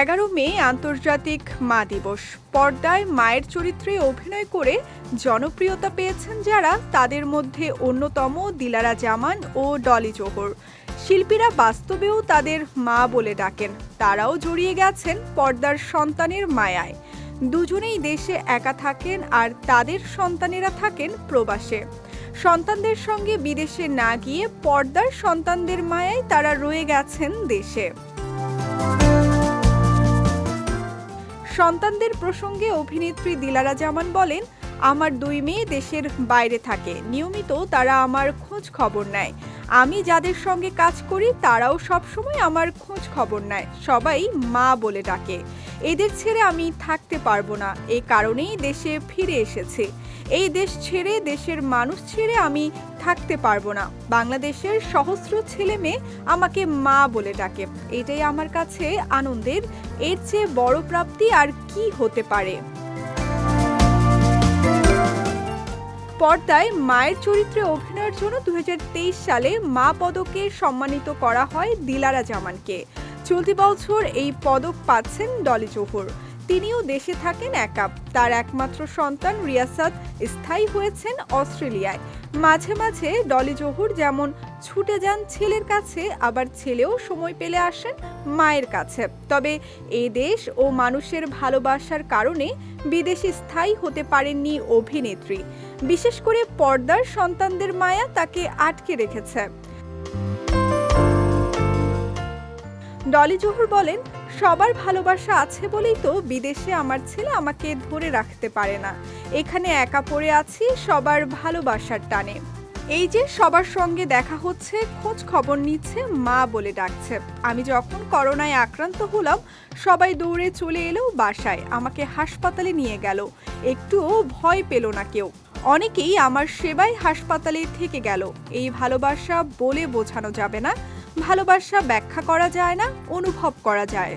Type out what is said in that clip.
এগারো মে আন্তর্জাতিক মা দিবস। পর্দায় মায়ের চরিত্রে অভিনয় করে জনপ্রিয়তা পেয়েছেন যারা, তাদের মধ্যে অন্যতম দিলারা জামান ও ডলি জোহর। শিল্পীরা বাস্তবেও তাদের মা বলে ডাকেন। তারাও জড়িয়ে গেছেন পর্দার সন্তানের মায়ায়। দুজনেই দেশে একা থাকেন আর তাদের সন্তানেরা থাকেন প্রবাসে। সন্তানদের সঙ্গে বিদেশে না গিয়ে পর্দার সন্তানদের মায়ায় তারা রয়ে গেছেন দেশে। সন্তানদের প্রসঙ্গে অভিনেত্রী দিলারা জামান বলেন, আমার দুই মেয়ে দেশের বাইরে থাকে, নিয়মিত তারা আমার খোঁজ খবর নেয়। আমি যাদের সঙ্গে কাজ করি তারাও সবসময় আমার খোঁজ খবর নেয়, সবাই মা বলে ডাকে। এদের ছেড়ে আমি থাকতে পারব না। এ কারণেই দেশে ফিরে এসেছি। এই দেশ ছেড়ে, দেশের মানুষ ছেড়ে আমি থাকতে পারব না। বাংলাদেশের সহস্র ছেলে মেয়ে আমাকে মা বলে ডাকে। এটাই আমার কাছে আনন্দের, এর চেয়ে বড় প্রাপ্তি আর কি হতে পারে? পর্দায় মায়ের চরিত্রে অভিনয়ের জন্য দু হাজার তেইশ সালে মা পদকে সম্মানিত করা হয় দিলারা জামানকে। চলতি বছর এই পদক পাচ্ছেন ডলি জোহর। তিনিও দেশে থাকেন একা। তার একমাত্র সন্তান রিয়াসাত স্থায়ী হয়েছেন অস্ট্রেলিয়ায়। মাঝে মাঝে ডলি জোহর যেমন ছুটে যান ছেলের কাছে, আবার ছেলেও সময় পেলে আসেন মায়ের কাছে। তবে এই দেশ ও মানুষের ভালোবাসার কারণে বিদেশে স্থায়ী হতে পারেননি অভিনেত্রী। বিশেষ করে পর্দার সন্তানদের মায়া তাকে আটকে রেখেছে। ডলি জোহর বলেন, সবার ভালোবাসা আছে বলেই তো বিদেশে আমার ছেলে আমাকে ধরে রাখতে পারে না। এখানে একা পড়ে আছি, সবার ভালোবাসার টানে। এই যে সবার সঙ্গে দেখা হচ্ছে, খোঁজ খবর নিচ্ছে, মা বলে ডাকছে। আমি যখন করোনায় আক্রান্ত হলাম, সবাই দৌড়ে চলে এলো বাসায়, আমাকে হাসপাতালে নিয়ে গেল। একটুও ভয় পেল না কেউ। অনেকেই আমার সেবায় হাসপাতালে থেকে গেল। এই ভালোবাসা বলে বোঝানো যাবে না। ভালোবাসা ব্যাখ্যা করা যায় না অনুভব করা যায়।